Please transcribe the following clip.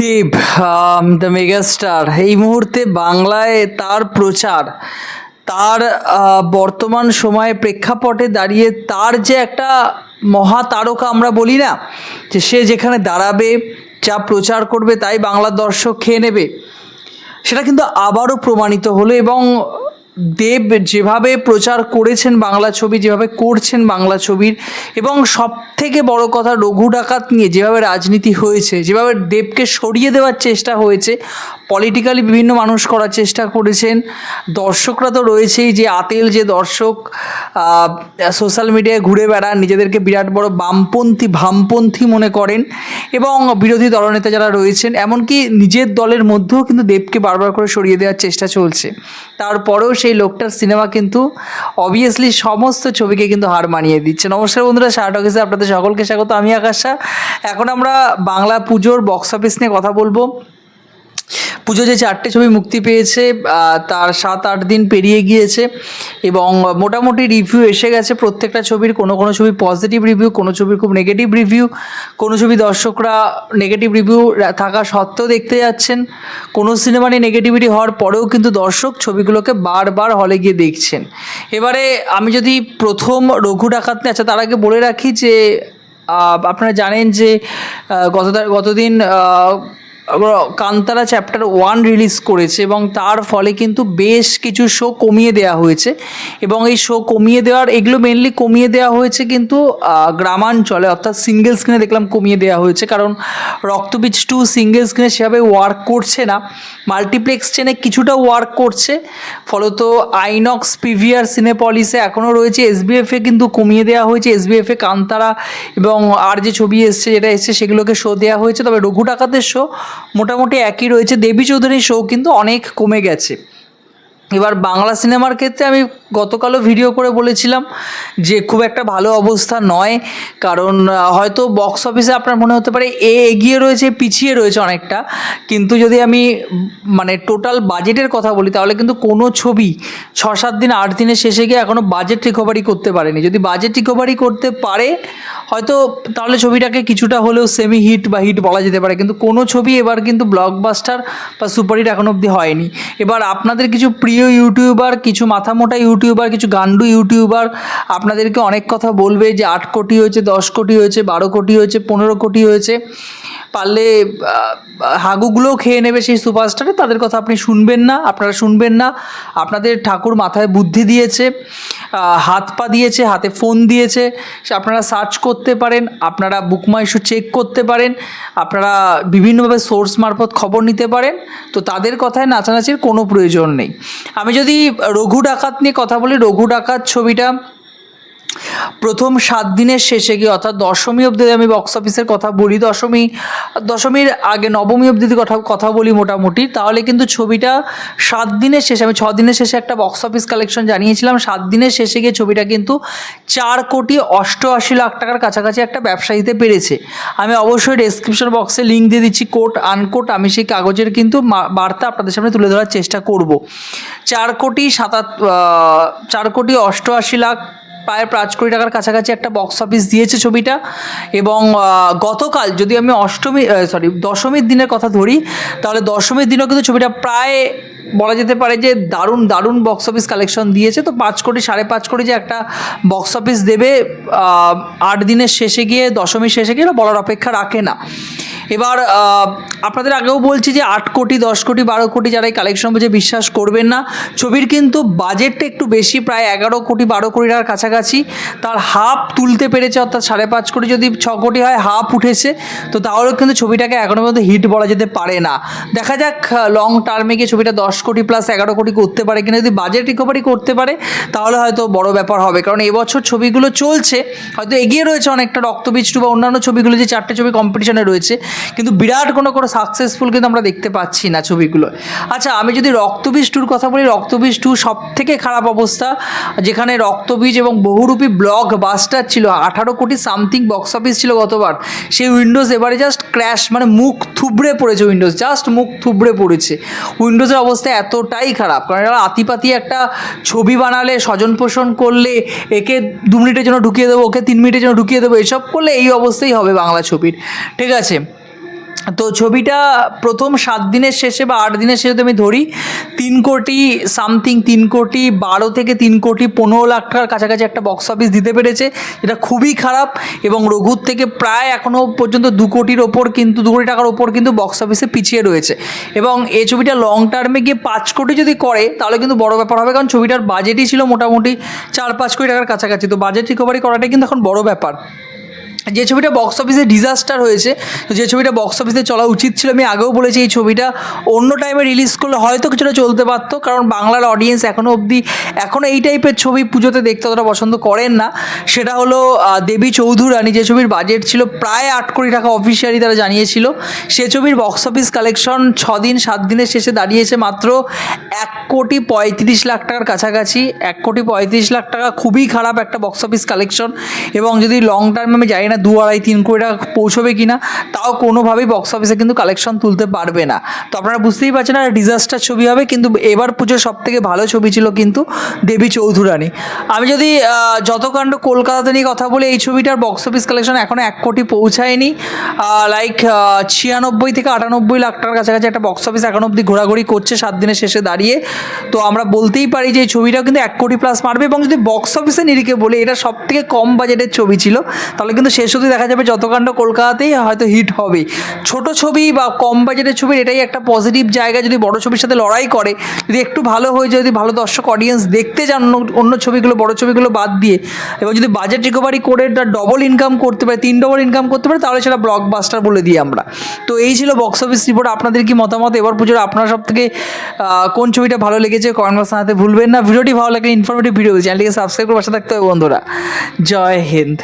Dev the megastar এই মুহূর্তে বাংলায় তার প্রচার, তার বর্তমান সময়ে প্রেক্ষাপটে দাঁড়িয়ে তার যে একটা মহা তারকা আমরা বলি না, যে সে যেখানে দাঁড়াবে, যা প্রচার করবে, তাই বাংলার দর্শক খেয়ে নেবে, সেটা কিন্তু আবারও প্রমাণিত হলো এবং দেব যেভাবে প্রচার করেছেন বাংলা ছবি, যেভাবে করছেন বাংলা ছবির, এবং সব থেকে বড় কথা রঘু ডাকাত নিয়ে যেভাবে রাজনীতি হয়েছে, যেভাবে দেবকে সরিয়ে দেওয়ার চেষ্টা হয়েছে পলিটিক্যালি বিভিন্ন মানুষ করার চেষ্টা করেছেন। দর্শকরা তো রয়েছেই যে আতেল যে দর্শক সোশ্যাল মিডিয়ায় ঘুরে বেড়ান, নিজেদেরকে বিরাট বড় বামপন্থী, ভামপন্থী মনে করেন এবং বিরোধী দলনেতা যারা রয়েছেন, এমনকি নিজের দলের মধ্যেও কিন্তু দেবকে বারবার করে সরিয়ে দেওয়ার চেষ্টা চলছে। তারপরেও সেই লোকটার সিনেমা কিন্তু অবভিয়াসলি সমস্ত ছবিকে কিন্তু হার মানিয়ে দিচ্ছে। নমস্কার বন্ধুরা শার্ট অফিসে আপনাদের সকলকে স্বাগত। আমি আকাশা এখন আমরা বাংলা পুজোর বক্স অফিস নিয়ে কথা বলব। পুজো যে চারটে ছবি মুক্তি পেয়েছে তার সাত আট দিন পেরিয়ে গিয়েছে এবং মোটামুটি রিভিউ এসে গেছে। প্রত্যেকটা ছবির কোনো কোনো ছবি পজিটিভ রিভিউ কোনো ছবির খুব নেগেটিভ রিভিউ কোনো ছবি দর্শকরা নেগেটিভ রিভিউ থাকা সত্ত্বেও দেখতে যাচ্ছেন। কোনো সিনেমা নিয়ে নেগেটিভিটি হওয়ার পরেও কিন্তু দর্শক ছবিগুলোকে বারবার হলে গিয়ে দেখছেন। এবারে আমি যদি প্রথম রঘু ডাকাত আচ্ছা তার আগে বলে রাখি যে আপনারা জানেন যে গত গতদিন কান্তারা চ্যাপ্টার ওয়ান রিলিজ করেছে এবং তার ফলে কিন্তু বেশ কিছু শো কমিয়ে দেওয়া হয়েছে। এবং এই শো কমিয়ে দেওয়ার, এগুলো মেনলি কমিয়ে দেওয়া হয়েছে কিন্তু গ্রামাঞ্চলে, অর্থাৎ সিঙ্গেল স্ক্রিনে দেখলাম কমিয়ে দেওয়া হয়েছে। কারণ রক্তবীজ টু সিঙ্গেল স্ক্রিনে সেভাবে ওয়ার্ক করছে না। মাল্টিপ্লেক্স চেনে কিছুটা ওয়ার্ক করছে। ফলত আইনক্স পিভিআর সিনেপলিসে এখনও রয়েছে। এসবিএফে কিন্তু কমিয়ে দেওয়া হয়েছে। এসবিএফে কান্তারা এবং আর যে ছবি এসছে, যেটা এসছে, সেগুলোকে শো দেওয়া হয়েছে। তবে রঘু ডাকাতের শো মোটামুটি একই রয়েছে। দেবী চৌধুরীর শো কিন্তু অনেক কমে গেছে। এবার বাংলা সিনেমার ক্ষেত্রে আমি গতকালও ভিডিও করে বলেছিলাম যে খুব একটা ভালো অবস্থা নয়, কারণ হয়তো বক্স অফিসে আপনার মনে হতে পারে এ এগিয়ে রয়েছে, পিছিয়ে রয়েছে অনেকটা, কিন্তু যদি আমি মানে টোটাল বাজেটের কথা বলি, তাহলে কিন্তু কোনো ছবি ছ সাত দিন, আট দিনের শেষে গিয়ে এখনও বাজেট রিকভারি করতে পারেনি। যদি বাজেট রিকভারি করতে পারে, হয়তো তাহলে ছবিটাকে কিছুটা হলেও সেমি হিট বা হিট বলা যেতে পারে, কিন্তু কোনো ছবি এবার কিন্তু ব্লকবাস্টার বা সুপারহিট এখন অবধি হয়নি। এবার আপনাদের কিছু প্রিয় ইউটিউবার কিছু মাথা মোটা ইউটিউবার, কিছু গান্ডু ইউটিউবার আপনাদেরকে অনেক কথা বলবে যে আট কোটি হয়েছে, দশ কোটি হয়েছে, বারো কোটি হয়েছে, পনেরো কোটি হয়েছে। পারলে হাগুগুলোও খেয়ে নেবে সেই সুপারস্টারে। তাদের কথা আপনি শুনবেন না, আপনারা শুনবেন না। আপনাদের ঠাকুর মাথায় বুদ্ধি দিয়েছে হাত পা দিয়েছে, হাতে ফোন দিয়েছে। আপনারা সার্চ করতে পারেন, আপনারা বুকমা ইস্যু চেক করতে পারেন, আপনারা বিভিন্নভাবে সোর্স মারফত খবর নিতে পারেন। তো তাদের কথায় নাচানাচির কোনো প্রয়োজন নেই। আমি যদি রঘু ডাকাত নিয়ে কথা বলি, রঘু ডাকাত ছবিটা প্রথম সাত দিনের শেষে গিয়ে, অর্থাৎ দশমী অবধি আমি বক্স অফিসের কথা বলি, দশমী, দশমীর আগে, নবমী অবধি কথা কথা বলি মোটামুটি, তাহলে কিন্তু ছবিটা সাত দিনের শেষে, আমি ছ দিনের শেষে একটা বক্স অফিস কালেকশন জানিয়েছিলাম, সাত দিনের শেষে গিয়ে ছবিটা কিন্তু চার কোটি অষ্টআশি লাখ টাকার কাছাকাছি একটা ব্যবসা দিতে পেরেছে। আমি অবশ্যই ডেসক্রিপশন বক্সে লিঙ্ক দিয়ে দিচ্ছি কোট আনকোট আমি সেই কাগজের কিন্তু বার্তা আপনাদের সামনে তুলে ধরার চেষ্টা করব। চার কোটি সাতাত চার কোটি অষ্টআশি লাখ প্রায় পাঁচ কোটি টাকার কাছাকাছি একটা বক্স অফিস দিয়েছে ছবিটা এবং গতকাল যদি আমি অষ্টমী সরি দশমীর দিনের কথা ধরি, তাহলে দশমীর দিনও কিন্তু ছবিটা প্রায় বলা যেতে পারে যে দারুণ দারুণ বক্স অফিস কালেকশন দিয়েছে। তো পাঁচ কোটি, সাড়ে পাঁচ কোটি যে একটা বক্স অফিস দেবে আট দিনের শেষে গিয়ে, দশমীর শেষে গিয়ে বলার অপেক্ষা রাখে না। এবার আপনাদের আগেও বলছি যে আট কোটি, দশ কোটি, বারো কোটি যারা এই কালেকশন বুঝে বিশ্বাস করবেন না, ছবির কিন্তু বাজেটটা একটু বেশি, প্রায় এগারো কোটি, বারো কোটি টাকার কাছাকাছি। তার হাফ তুলতে পেরেছে, অর্থাৎ সাড়ে পাঁচ কোটি যদি ছ কোটি হয় হাফ উঠেছে। তো তাহলেও কিন্তু ছবিটাকে এখনও পর্যন্ত হিট বলা যেতে পারে না। দেখা যাক লং টার্মে গিয়ে ছবিটা দশ কোটি প্লাস এগারো কোটি করতে পারে কিনা। যদি বাজেট রিকভারি করতে পারে, তাহলে হয়তো বড় ব্যাপার হবে। কারণ এবছর ছবিগুলো চলছে, হয়তো এগিয়ে রয়েছে অনেকটা রক্তবীজ টু বা অন্যান্য ছবিগুলো, যে চারটে ছবি কম্পিটিশনে রয়েছে। কিন্তু বিরাট কোনো কোনো সাকসেসফুল কিন্তু আমরা দেখতে পাচ্ছি না ছবিগুলো। আচ্ছা আমি যদি রক্তবীজ টুর কথা বলি রক্তবীজ টু সব থেকে খারাপ অবস্থা, যেখানে রক্তবীজ এবং বহুরূপী ব্লক বাস্টার ছিল, আঠারো কোটি সামথিং বক্স অফিস ছিল গতবার, সেই উইন্ডোজ এবারে জাস্ট ক্র্যাশ মানে মুখ থুবড়ে পড়েছে উইন্ডোজ জাস্ট মুখ থুবড়ে পড়েছে। উইন্ডোজের অবস্থা এতটাই খারাপ, কারণ এরা আতিপাতি একটা ছবি বানালে, স্বজন পোষণ করলে, একে দু মিনিটের জন্য ঢুকিয়ে দেবো, ওকে তিন মিনিটের জন্য ঢুকিয়ে দেবো, এসব করলে এই অবস্থাই হবে বাংলা ছবির। ঠিক আছে? তো ছবিটা প্রথম সাত দিনের শেষে বা আট দিনের শেষে আমি ধরি, তিন কোটি সামথিং তিন কোটি বারো থেকে তিন কোটি পনেরো লাখ টাকার কাছাকাছি একটা বক্স অফিস দিতে পেরেছে, যেটা খুবই খারাপ এবং রঘুর থেকে প্রায় এখনও পর্যন্ত দু কোটির ওপর কিন্তু, দু কোটি টাকার ওপর কিন্তু বক্স অফিসে পিছিয়ে রয়েছে। এবং এই ছবিটা লং টার্মে গিয়ে পাঁচ কোটি যদি করে, তাহলে কিন্তু বড় ব্যাপার হবে, কারণ ছবিটার বাজেটই ছিল মোটামুটি চার পাঁচ কোটি টাকার কাছাকাছি। তো বাজেট রিকভারি করাটাই কিন্তু এখন বড় ব্যাপার। যে ছবিটা বক্স অফিসে ডিজাস্টার হয়েছে, যে ছবিটা বক্স অফিসে চলা উচিত ছিল, আমি আগেও বলেছি এই ছবিটা অন্য টাইমে রিলিজ করলে হয়তো কিছুটা চলতে পারতো, কারণ বাংলার অডিয়েন্স এখনও অবধি এখনও এই টাইপের ছবি পুজোতে দেখতে অতটা পছন্দ করেন না। সেটা হলো দেবী চৌধুরানী, যে ছবির বাজেট ছিল প্রায় আট কোটি টাকা অফিসিয়ালি তারা জানিয়েছিল। সে ছবির বক্স অফিস কালেকশন ছ দিন সাত দিনের শেষে দাঁড়িয়েছে মাত্র এক কোটি পঁয়ত্রিশ লাখ টাকার কাছাকাছি। এক কোটি পঁয়ত্রিশ লাখ টাকা খুবই খারাপ একটা বক্স অফিস কালেকশন এবং যদি লং টার্মে আমি জানি না দু আড়াই, তিন কোটি টাকা পৌঁছবে কি না তাও কোনোভাবেই বক্স অফিসে কিন্তু কালেকশন তুলতে পারবে না। তো আপনারা বুঝতেই পারছেন আর ডিজাস্টার ছবি হবে, কিন্তু এবার পুজোর সব থেকে ভালো ছবি ছিল কিন্তু দেবী চৌধুরানী। আমি যদি যতকাণ্ড কলকাতাতে নিয়ে কথা বলি, এই ছবিটার বক্স অফিস কালেকশন এখনও এক কোটি পৌঁছায়নি। লাইক ছিয়ানব্বই থেকে আটানব্বই লাখ টাকার কাছাকাছি একটা বক্স অফিস এখন অবধি ঘোরাঘুরি করছে সাত দিনের শেষে দাঁড়িয়ে। তো আমরা বলতেই পারি যে এই ছবিটাও কিন্তু এক কোটি প্লাস মারবে এবং যদি বক্স অফিসে নিরিখে বলি, এটা সব থেকে কম বাজেটের ছবি ছিল, তাহলে কিন্তু শেষ অবধি দেখা যাবে যতকাণ্ড কলকাতাতেই হয়তো হিট হবে। ছোট ছবি বা কম বাজেটের ছবি, এটাই একটা পজিটিভ জায়গা যদি বড় ছবির সাথে লড়াই করে। যদি একটু ভালো হয়ে যায়, যদি ভালো দর্শক অডিয়েন্স দেখতে অন্য অন্য ছবিগুলো, বড় ছবিগুলো বাদ দিয়ে, এবং যদি বাজেট রিকভারি করে ডবল ইনকাম করতে পারে, তিন ডবল ইনকাম করতে পারে, তাহলে সেটা ব্লকবাস্টার বলে দিই আমরা। তো এই ছিল বক্স অফিস রিপোর্ট আপনাদের কি মতামত? এবার পুজোর আপনার সব থেকে কোন ছবিটা ভালো লেগেছে কমেন্ট বক্স জানাতে ভুলবেন না। ভিডিওটি ভালো লাগলে ইনফরমেটিভ ভিডিও চ্যানেলটিকে সাবস্ক্রাইব করে পাশে থাকতে হবে বন্ধুরা। জয় হিন্দ।